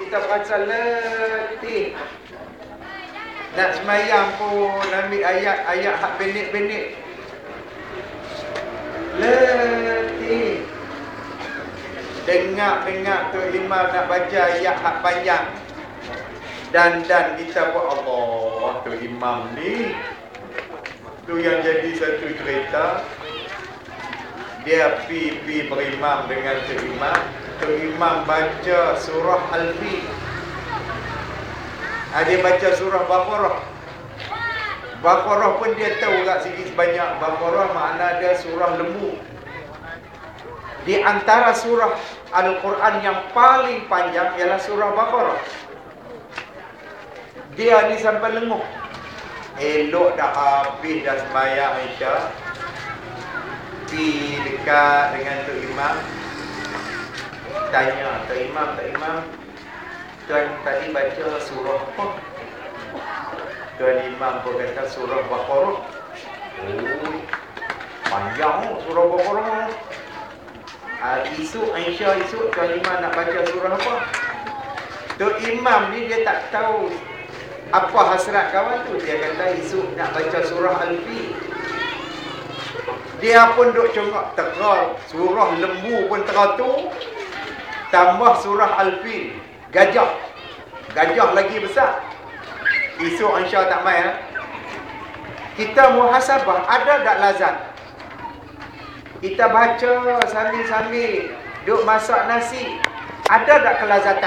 kita baca letih. Nak semayang pun ambil ayat-ayat hak pendek-pendek. Letih. Dengar-dengar tu imam nak baca ayat hak panjang. Dan dan kita buat Allah tu imam ni. Tu yang jadi satu cerita. Dia pi pi berimam dengan tu imam. Tu imam baca surah Al-Fi. Ha, dia baca surah Baqarah. Baqarah pun dia tahu tak sikit sebanyak. Baqarah makna dia surah lembu. Di antara surah Al-Quran yang paling panjang ialah surah Baqarah. Dia ni sampai lenguh. Elok dah habis dah sembahyang Isya. Pi dekat dengan Tok Imam. Tanya, Tok Imam, Tok Imam. Tuan tadi baca surah apa? Tuan Imam pun kata surah Baqarah. Oh, panjang oh, surah Baqarah. Uh, esok Aisyah esok Tuan Imam nak baca surah apa? Tok Imam ni dia tak tahu apa hasrat kawan tu. Dia kata esok nak baca surah Al-Fi. Dia pun duk congak teka surah lembu pun teratur. Tambah surah Al-Fi. Gajah. Gajah lagi besar. Esok Aisyah tak main. Ha? Kita muhasabah ada tak lazat? Kita baca sambil-sambil duk masak nasi. Ada tak kelazatan?